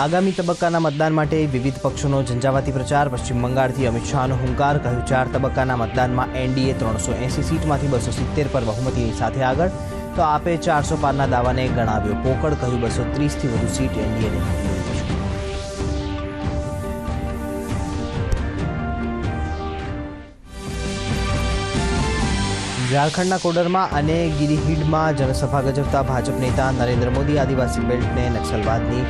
આગામી તબક્કાના મતદાન માટે વિવિધ પક્ષોનો ઝંઝાવાતી પ્રચાર. પશ્ચિમ બંગાળથી અમિત શાહનો હુંકાર, કહ્યું ચાર તબક્કાના મતદાનમાં એનડીએ ત્રણસો એંસી સીટમાંથી બસો સિત્તેર પર બહુમતીની સાથે આગળ. તો આપે ચારસો પારના દાવાને ગણાવ્યો પોકળ, કહ્યું બસો ત્રીસથી વધુ સીટ એનડીએને. ઝારખંડના કોડરમાં અને ગિરિહીડમાં જનસભા ગજવતા ભાજપ નેતા નરેન્દ્ર મોદી આદિવાસી બેલ્ટને નક્સલવાદની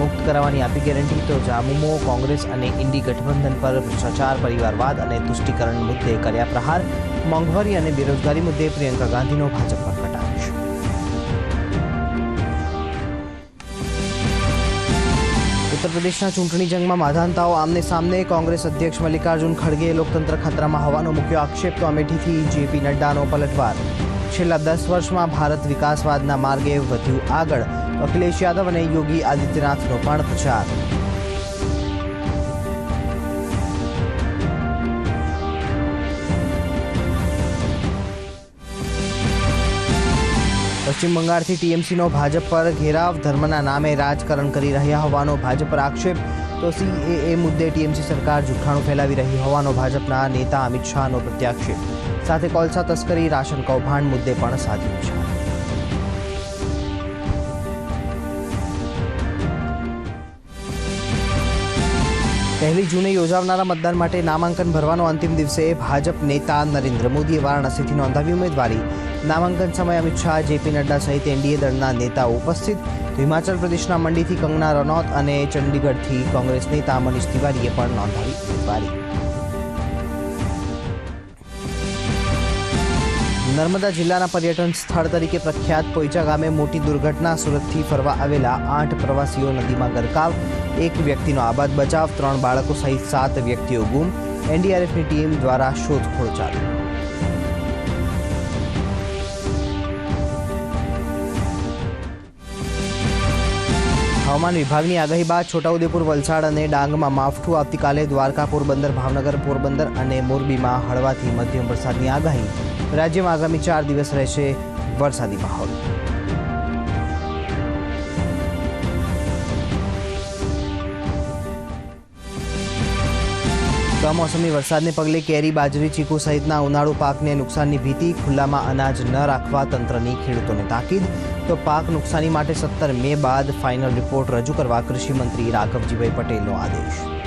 મુક્ત કરાવવાની આપી ગેરંટી, તો જામુમો, કોંગ્રેસ અને ઇન્ડી ગઠબંધન પર ભ્રષ્ટાચાર, પરિવારવાદ અને તુષ્ટિકરણ મુદ્દે કર્યા પ્રહાર, મોંઘવારી અને બેરોજગારી મુદ્દે પ્રિયંકા ગાંધીનો ભાજપ પર. પ્રદેશના ચૂંટણી જંગમાં માધાનતાઓ આમને સામને કોંગ્રેસ અધ્યક્ષ મલ્લિકાર્જુન ખડગે લોકતંત્ર ખતરામાં હોવાનો મુખ્ય આક્ષેપ તો અમેઠીથી જેપી નડ્ડાનો પલટવાર. છેલ્લા દસ વર્ષમાં ભારત વિકાસવાદના માર્ગે વધ્યું આગળ. અખિલેશ યાદવ અને યોગી આદિત્યનાથનો પણ પ્રચાર. પશ્ચિમ બંગાળથી ટીએમસીનો ભાજપ પર ઘેરાવ, ધર્મના નામે રાજકારણ કરી રહ્યા હોવાનો ભાજપ પર આક્ષેપ, તો સીએએ મુદ્દે ટીએમસી સરકાર જૂઠાણું ફેલાવી રહી હોવાનો ભાજપના નેતા અમિત શાહનો પ્રત્યાક્ષેપ. સાથે કોલસા તસ્કરી, રાશન કૌભાંડ મુદ્દે પણ સાધ્યું છે. પહેલી જૂને યોજાનારા મતદાન માટે નામાંકન ભરવાનો અંતિમ દિવસે ભાજપ નેતા નરેન્દ્ર મોદીએ વારાણસીથી નોંધાવી ઉમેદવારી. નામાંકન સમયે અમિત શાહ જેપી નડ્ડા સહિત એનડીએ દળના નેતાઓ ઉપસ્થિત. હિમાચલ પ્રદેશના મંડીથી કંગના રનૌત અને ચંડીગઢથી કોંગ્રેસ નેતા મનીષ તિવારીએ પણ નોંધાવી ઉમેદવારી. નર્મદા જિલ્લાના પર્યટન સ્થળ તરીકે પ્રખ્યાત પોઈચા ગામે મોટી દુર્ઘટના સુરતથી ફરવા આવેલા આઠ પ્રવાસીઓ નદીમાં ગરકાવ, એક વ્યક્તિનો આબાદ બચાવ, ત્રણ બાળકો સહિત સાત વ્યક્તિઓ ગુમ, એનડીઆરએફની ટીમ દ્વારા શોધખોળ ચાલુ. હવામાન વિભાગની આગાહી બાદ છોટાઉદેપુર, વલસાડ અને ડાંગમાં માવઠું આવતીકાલે દ્વારકા પોરબંદર ભાવનગર, પોરબંદર અને મોરબીમાં હળવાથી મધ્યમ વરસાદની આગાહી રાજ્યમાં આગામી ચાર દિવસ રહેશે વરસાદી માહોલ. કમોસમી વરસાદને પગલે કેરી, બાજરી, ચીકુ સહિતના ઉનાળુ પાકને નુકસાનની ભીતિ, ખુલ્લામાં અનાજ ન રાખવા તંત્રની ખેડૂતોને તાકીદ. તો પાક નુકસાની માટે સત્તર મે બાદ ફાઇનલ રિપોર્ટ રજૂ કરવા કૃષિમંત્રી રાઘવજીભાઈ પટેલનો આદેશ.